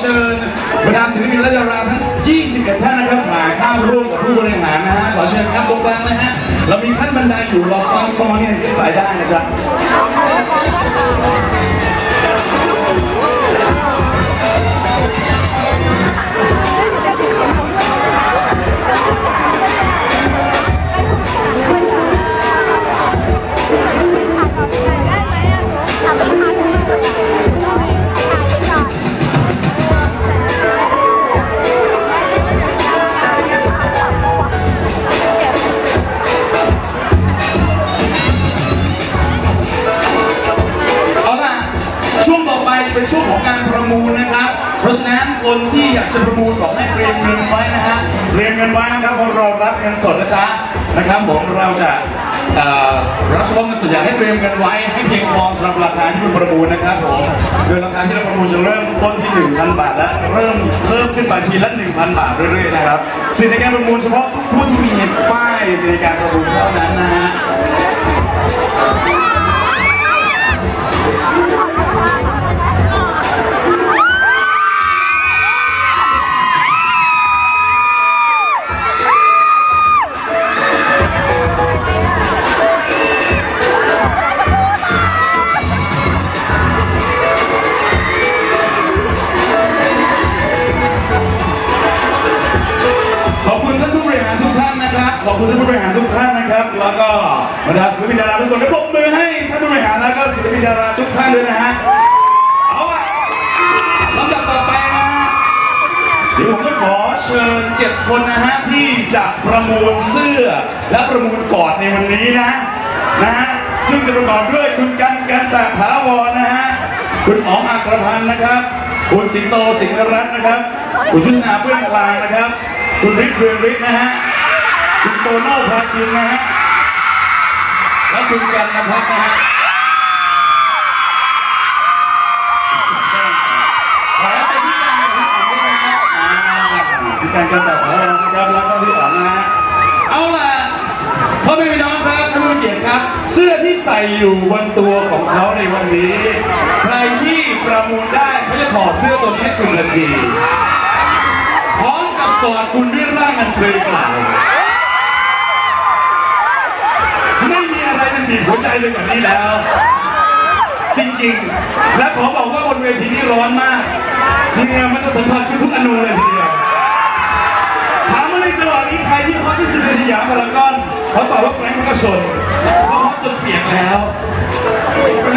เชิญบรรดาศิลปินและดาราทั้ง 21 ท่านนะครับถ่ายภาพร่วมกับผู้บริหารนะฮะ ขอเชิญครับตรงกลางนะฮะ เรามีขั้นบันไดอยู่เราซ้อนๆเนี่ยขึ้นไปได้นะจ๊ะ เป็นช่วงของการประมูลนะครับ เพราะฉะนั้นคนที่อยากจะประมูลขอให้เตรียมเงินไว้นะฮะเตรียมเงินไว้นะครับเพราะเรารับเงินสดนะจ๊ะนะครับผมเราจะรับเฉพาะเงินสดอยากให้เตรียมเงินไว้ให้เพียงพอสำหรับราคาที่คุณประมูลนะครับผมโดยราคาที่เราประมูลจะเริ่มต้นที่ 1,000 บาทและเริ่มเพิ่มขึ้นไปทีละ 1,000 บาทเรื่อยๆนะครับสิทธิในการประมูลเฉพาะผู้ที่มีป้ายในการประมูลเท่านั้นนะฮะ บรรดาศิลปินดาราทุกคนได้ปรบมือให้ท่านผู้บริหารแล้วก็ศิลปินดาราทุกท่านด้วยนะฮะ เอาอะลำดับต่อไปนะฮะ เดี๋ยวผมจะขอเชิญเจ็ดคนนะฮะที่จะประมูลเสื้อและประมูลกอดในวันนี้นะนะฮะ ซึ่งจะประกอบด้วยคุณกันกันตะถาวรนะฮะ คุณอ๋อมอัครพันธ์นะครับ คุณสิงโตสิงหรัตน์นะครับ คุณชุนาเพื่อนกลางนะครับ คุณฤทธิ์เรืองฤทธิ์นะฮะ คุณโตโน่พาคินนะฮะ และคุณกันนภัทรนะฮะขอเชิญพี่การกับพี่อ๋องด้วยนะครับอ่าพี่การกันแต่ขอเรานะครับแล้วก็พี่อ๋องนะฮะเอาล่ะพ่อแม่พี่น้องครับท่านผู้เกียรติครับ เสื้อที่ใส่อยู่บนตัวของเขาในวันนี้ ใครที่ประมูลได้เขาจะถอดเสื้อตัวนี้ให้คุณทันทีพร้อมกับกอดคุณด้วยร่างอันเพลงกล่าว บีบหัวใจเลยกว่านี้แล้ว จริงๆ และขอบอกว่าบนเวทีนี้ร้อนมากเหงื่อมันจะสัมผัสคุณทุกอนูเลยทีเดียวถามว่าในจังหวะนี้ใครที่ฮอตที่สุดในสยามพารากอนเขาตอบว่าแฟรงค์มกชนเพราะฮอตจนเปียกแล้ว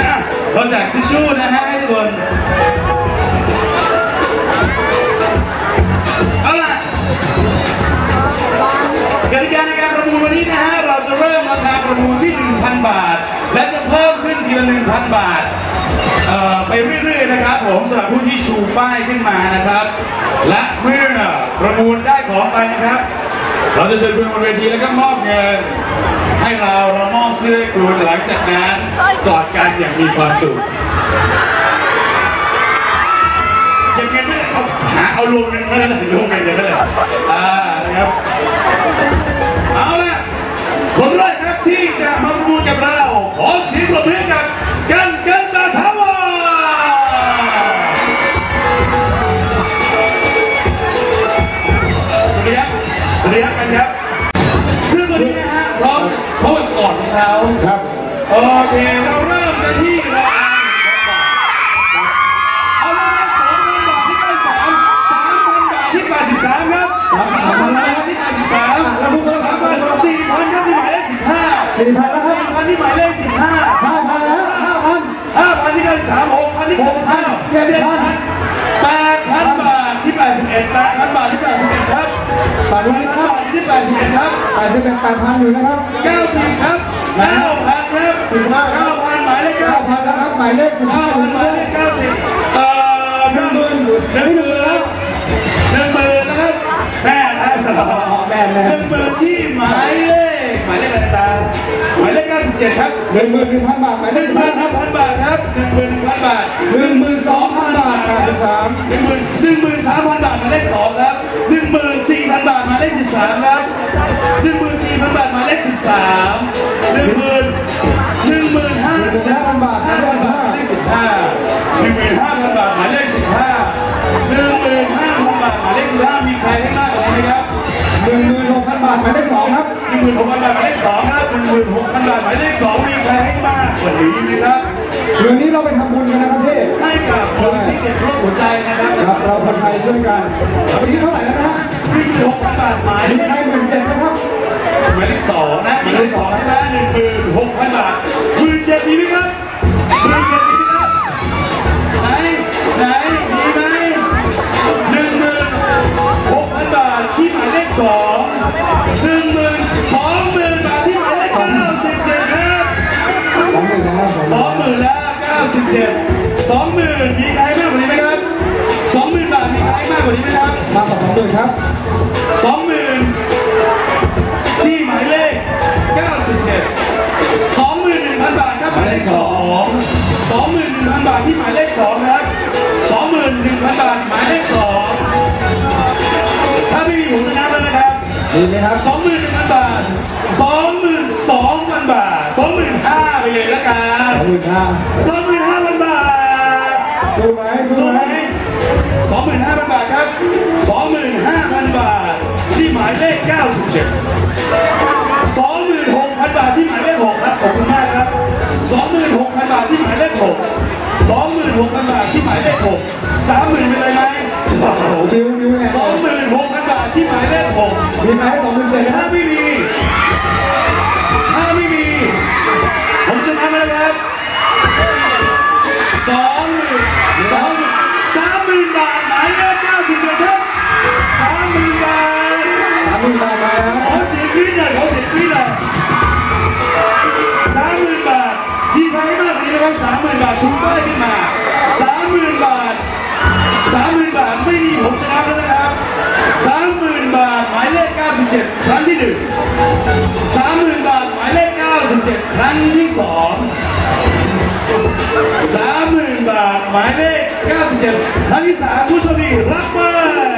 นะเราแจกทิชชู่นะฮะให้ทุกคน ผมสำหรับผู้ที่ชูป้ายขึ้นมานะครับ และเมื่อประมูลได้ของไปนะครับ เราจะเชิญคุณบนเวทีแล้วก็มอบเงิน ให้เราเรามอบเสื้อให้คุณหลังจากนั้นกอดกันอย่างมีความสุขอย่างเงี้ยไม่ได้เอาหาเอารวมกันไม่ได้รวมกันอย่างนั้นเลยอ่านะครับเอาละคนแรกครับที่จะมาประมูลกับเรา ขอเสียงปรบมือกับ สิบสามแล้วพวกเราสามพันสี่พันครับที่หมายเลขสิบห้าสี่พันแล้วครับสี่พันที่หมายเลขสิบห้าห้าพันแล้วห้าพันห้าพันที่ก้าสิบสามหกพันที่เก้าสิบห้าเจ็ดพันแปดพันบาทที่แปดสิบเอ็ดแปดพันบาทที่แปดสิบเอ็ดครับแปดพันบาทที่แปดสิบเอ็ดครับแปดสิบเป็นแปดพันอยู่นะครับเก้าสิบครับเก้าพันครับสิบห้าเก้าพันหมายเลขเก้าพันแล้วครับหมายเลขสิบห้าหมายเลขเก้าสิบเอ่อหนึ่งหมื่นหนึ่ง แม่แม่หนึ่งหมื่นที่หมายเลขหมายเลขอะไรจ๊ะหมายเลขเก้าสิบเจ็ดครับหนึ่งหมื่นหนึ่งพันบาทหมายหเลนึ่ขงสิบพัห้านครับพันบาทครับหนึ่งหมื่นหนึ่งพันบาทหนึ่งหมื่นสองพันบาทแปดสิบสามหนึ่งหมื่นหนึ่งหมื่นสามพันบาทหมายเลขสองครับหนึ่งหมื่นสี่พันบาทหมายเลขสิบสามครับหนึ่งหมื่นสี่พันบาทหมายเลขสิบสามหนึ่งหมื่นหนึ่งหมื่นห้าหนึ่งหมื่นห้าพันบาท 16,000บาทหมายเลขสองครับ16,000บาทหมายเลขสองมีใครให้มากกว่านี้ไหมครับเดือนนี้เราไปทำบุญกันนะครับพี่ให้กับคนที่เก็บโรคหัวใจนะครับครับเราคนไทยช่วยกันวันนี้เท่าไหร่แล้วนะฮะ16,000บาทหมายมีเลใครขหมื่นเจ็ดนะครับหมายเลขสองนะหมายเลขสองนะหนึ่งหมื่นหกพันบาทหมื่นเจ็ดมีไหมครับหมื่นเจ็ดมีไหมครับไหนไหน 2017 20,000มีใครมากกว่านี้ไหมครับ 20,000 บาทมีใครมากกว่านี้ไหมครับ มาสองด้วยครับ 20,000 ที่หมายเลข 97 21,000 บาทครับหมายเลข 2 21,000 บาทที่หมายเลข 2 ครับ 21,000 บาทหมายเลข 2 ถ้าไม่มีผมชนะแล้วนะครับดีไหมครับ 21,000 บาท 22,000 บาท 25,000 ไปเลยละกัน25,000 สู้ไหมสู้ไหมสองหมื่นห้าพันบาทครับสองหมื่นห้าพันบาทที่หมายเลขเก้าสิบเจ็ด ชูป้ายขึ้นมาสามหมื่นบาทสามหมื่นบาทไม่มีผมชนะแล้วนะครับสามหมื่นบาทหมายเลขเก้าสิบเจ็ดครั้งที่หนึ่งสามหมื่นบาทหมายเลข97ครั้งที่สองสามหมื่นบาทหมายเลข97ครั้งที่สามผู้โชคดีรับไป